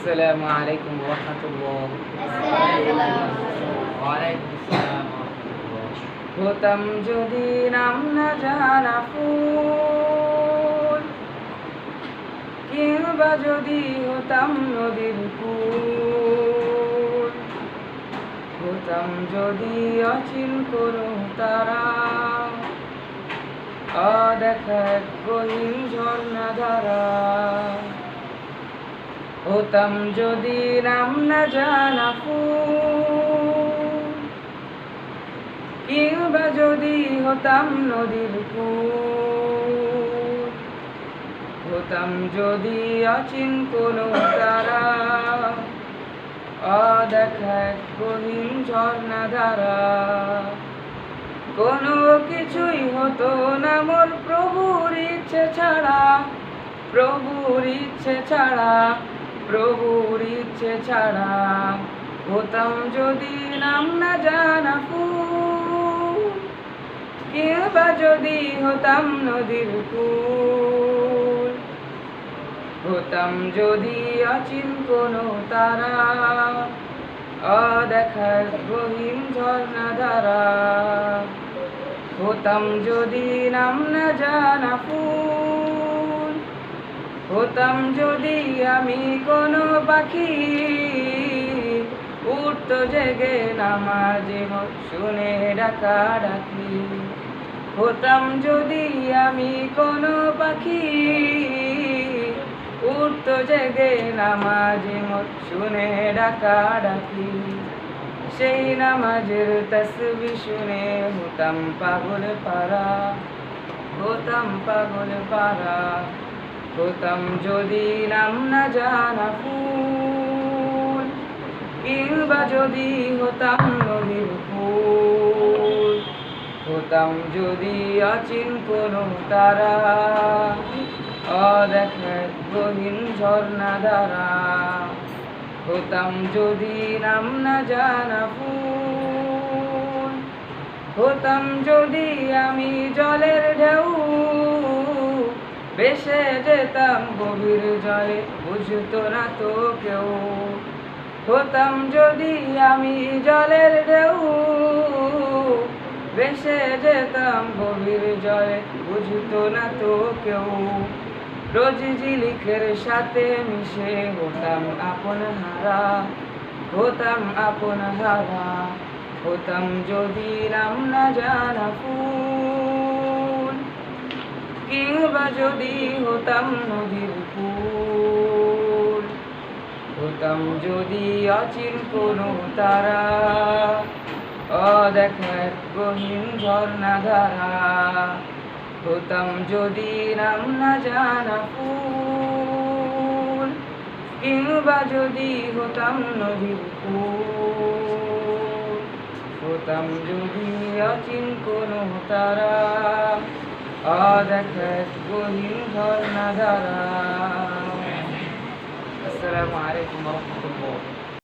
আসসালামু আলাইকুম রহমতুল্লাহ আসসালাম হতাম যদি নাম না জানা ফুল কিংবা যদি হতাম নদীর কুল হতাম যদি অচিন কোনো তারা অদেখা গহীন ঝর্ণা ধারা হতাম যদি নাম না জানা কিংবা যদি হতাম নদীর কুল হতাম যদি অচিন কোনো তারা। অদেখা এক গহীন ঝর্ণা ধারা কোনো কিছুই হতো না মোর প্রভুর ইচ্ছে ছাড়া। প্রভুর ইচ্ছে ছাড়া প্রভুর ইচ্ছে ছাড়া হতাম যদি নাম না জানা ফুল। কিংবা যদি হতাম নদীর কুল। হতাম যদি অচিন কোনো তারা। অদেখার গহীন ঝর্ণা ধারা। হতাম যদি নাম না জানা ফুল। হতাম যদি আমি কোনো পাখি। উঠত জেগে নামাজে শুনে ডাকা ডাকি। হতাম যদি আমি কোনো পাখি। উঠত জেগে নামাজে শুনে ডাকা ডাকি। সেই নামাজের তসবি শুনে হতাম পাগল পারা হতাম পাগল পারা হতাম যদি নাম না জানা ফুল, কিংবা যদি হতাম নদীর ফুল, হতাম যদি অচিন কোনো তারা অদেখা গহীন ঝর্ণা দ্বারা, হতাম যদি নাম না জানা ফুল, হতাম যদি আমি জলের ঢেউ বেসে যেতাম গভীর জলে, বুঝতো না তো কেউ। হতাম যদি আমি জলের ঢেউ। বেসে যেতাম গভীর জলে, বুঝতো না তো কেউ। রোজ ঝিলিকের সাথে মিশে হতাম আপন হারা, হতাম আপন হারা। হতাম যদি নাম না জানা কিংবা যদি হতাম নদীর ফুল হতাম যদি অচিন কোনো তারা, অদেখা এক গহীন ঝর্ণা ধারা, হতাম যদি নাম না জানা ফুল, কিংবা যদি হতাম নদীর ফুল হতাম যদি অচিন কোনো তারা অদেখা এক গহীন ঝর্ণা ধারা আসসালামু আলাইকুম রহমতুল্লাহ